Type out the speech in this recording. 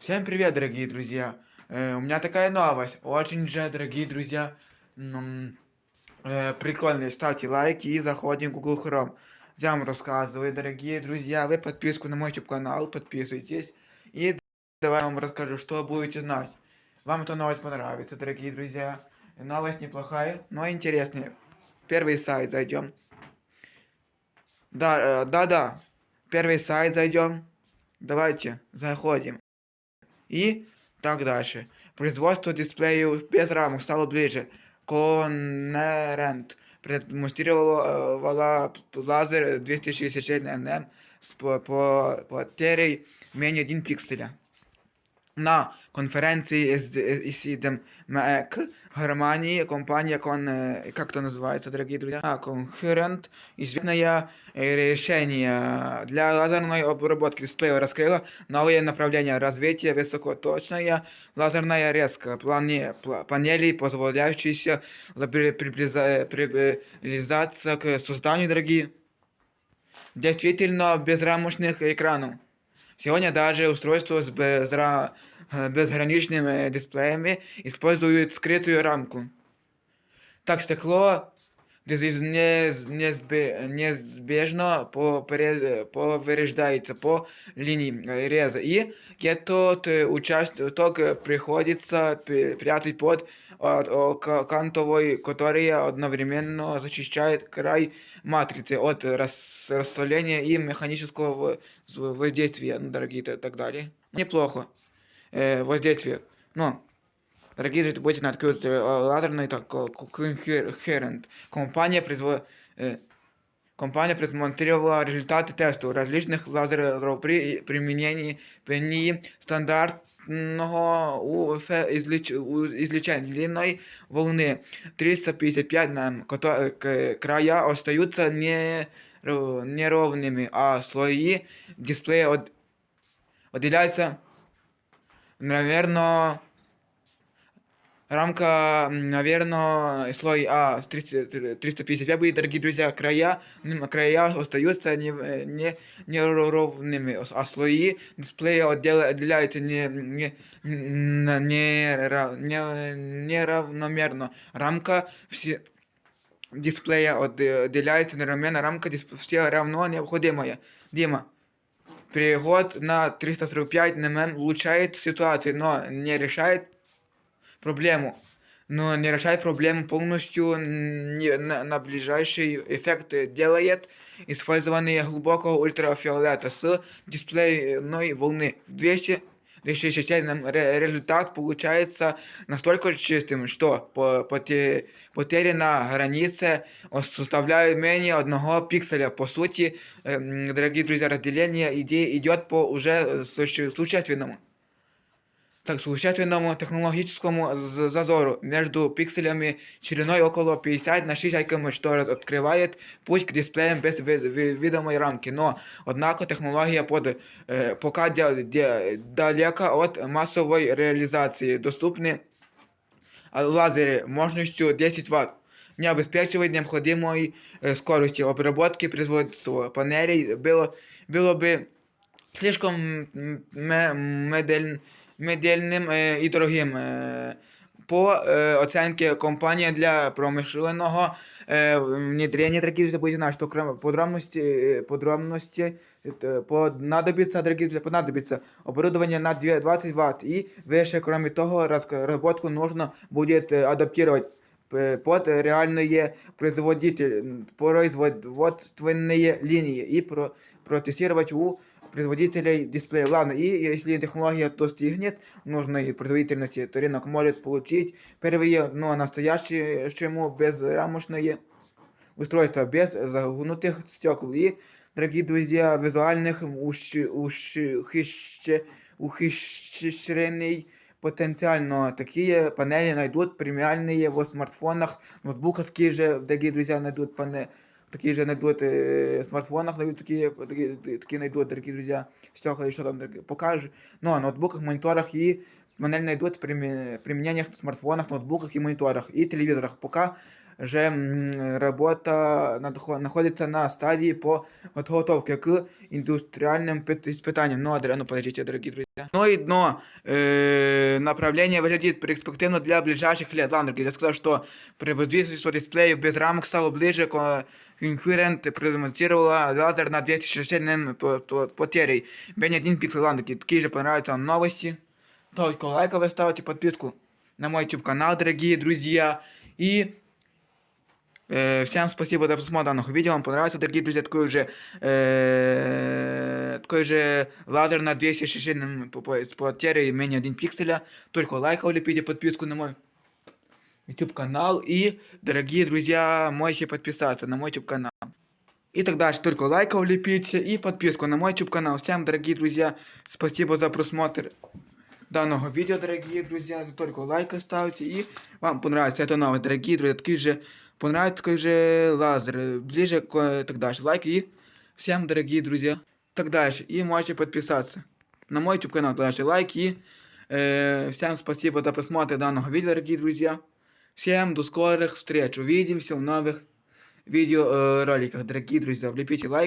Всем привет, дорогие друзья! Э, у меня такая новость. Очень же, дорогие друзья, э, прикольные. Ставьте лайки и заходим в Google Chrome. Я вам рассказываю, дорогие друзья. Вы подписку на мой YouTube канал, подписывайтесь. И давай вам расскажу, что будете знать. Вам эта новость понравится, дорогие друзья. Новость неплохая, но интересная. Первый сайт зайдем. Да, э, да, да. Первый сайт зайдем. Давайте, заходим. И так дальше. Производство дисплею без рамок стало ближе. Конерент продемонстрировала лазер 266 нм с по- по- потерей менее 1 пикселя. На конференции из, из МЭК Германии компания Кон... э, Как это называется, дорогие друзья? А, Concurrent известное э, решение для лазерной обработки дисплея раскрыло новые направления развития высокоточная лазерная резка плане, пла- панели, позволяющие приблизиться к созданию, дорогие, действительно безрамочных экранов. Сегодня даже устройства с безра- э, безграничными дисплеями используют скрытую рамку. Так стекло дез- нез- незбе- неизбежно попере- повреждается по линии э, реза. И этот э, участок э, приходится пи- прятать под а, о, ка- кантовой, которая одновременно защищает край матрицы от рас- расслоения и механического во- з- воздействия, ну, дорогие, и так далее. Неплохо. Э, воздействие. Но, дорогие друзья, будете на открыть э, лазерный так, ко- ко- конкурент. Компания производит... Компания презентировала результаты тесту различных лазеров при применении применении стандартного УФ изліч... у- излучения длиной волны 355 нм, кото- к- края остаются не... ро- неровными, а слои дисплея от... отделяются, наверное, Рамка, наверное, слой А 30, 355 будет, дорогие друзья, края, края остаются не, не, неровными, а слои дисплея отдел- отделяются не, не, не, не, неравномерно. Рамка все, дисплея отде- отделяется неравномерно, рамка все равно необходимая. Дима, переход на 345 мм улучшает ситуацию, но не решает проблему, но не решает проблему полностью, не- на, на ближайший эффект делает использование глубокого ультрафиолета с дисплейной волны в 200 260 нам ре- результат получается настолько чистым, что по, поте- потери на границе о- составляют менее одного пикселя. По сути, эм, дорогие друзья, разделение иде- идет по уже суще- существенному так, существенному технологическому з- зазору между пикселями шириной около 50 на 60 км, что открывает путь к дисплеям без ви- ви- видимой рамки. Но, однако, технология под, э, пока де- де- далека от массовой реализации. Доступны а, лазеры мощностью 10 Вт не обеспечивает необходимой э, скорости обработки производства панелей. Было, было бы слишком м, ме- медель- медельним е, і дорогим. Е, По е, оценці компанії для промишленого е, внедрения, дорогие друзья, будете знать, что кроме подробности, э, подробности это, понадобится, дорогие друзья, понадобится оборудование на две- 20 Вт и выше, кроме того, разк- разработку нужно будет э, адаптировать п- под реальные производители, производственные линии и про, протестировать у производителей дисплея. Ладно, и если технология достигнет нужной производительности, то рынок может получить первые, но настоящему безрамочное устройство без загнутых стекол и, дорогие друзья, визуальных ущ- ущ- ухищрений потенциально такие панели найдут премиальные в смартфонах, ноутбуках, такие же, дорогие друзья, найдут панели, такие же найдут э, в смартфонах, найдут такие, такие, такие найдут, дорогие друзья, стекла и что там дорогие, покажешь. Ну, а ноутбуках, мониторах и панель найдут в приме- применениях в смартфонах, ноутбуках и мониторах, и телевизорах. Пока вже м, работа надхо- находится на стадии по подготовке к индустриальным пит- испытаниям. Ну, а, др- ну, подождите, дорогие друзья. Ну и дно э, направление выглядит перспективно для ближайших лет. Ладно, я сказал, что производительство дисплеев без рамок стало ближе к конкурент продемонстрировала лазер на 260 по- по- потерей. Менее один пиксель ладно, такие же понравятся вам новости. Ставьте лайк, вы ставьте подписку на мой YouTube канал, дорогие друзья. И э, всем спасибо за просмотр данного видео. Вам понравился, дорогие друзья, такой же, э, такой же лазер на 260 по- по- потерей менее 1 пикселя. Только лайк влепите, подписку на мой YouTube канал. И, дорогие друзья, можете подписаться на мой YouTube канал. И так дальше. Только лайков лепите и подписку на мой YouTube канал. Всем, дорогие друзья, спасибо за просмотр данного видео, дорогие друзья. Только лайк ставьте и вам понравится это новое, дорогие друзья. Такой же понравится такой же лазер, э, ближе к э, так дальше. Лайк и всем, дорогие друзья. Так дальше. И можете подписаться на мой YouTube канал. Дальше лайк и э, всем спасибо за просмотр данного видео, дорогие друзья. Всем до скорых встреч. Увидимся в новых видеороликах, дорогие друзья. Влепите лайк.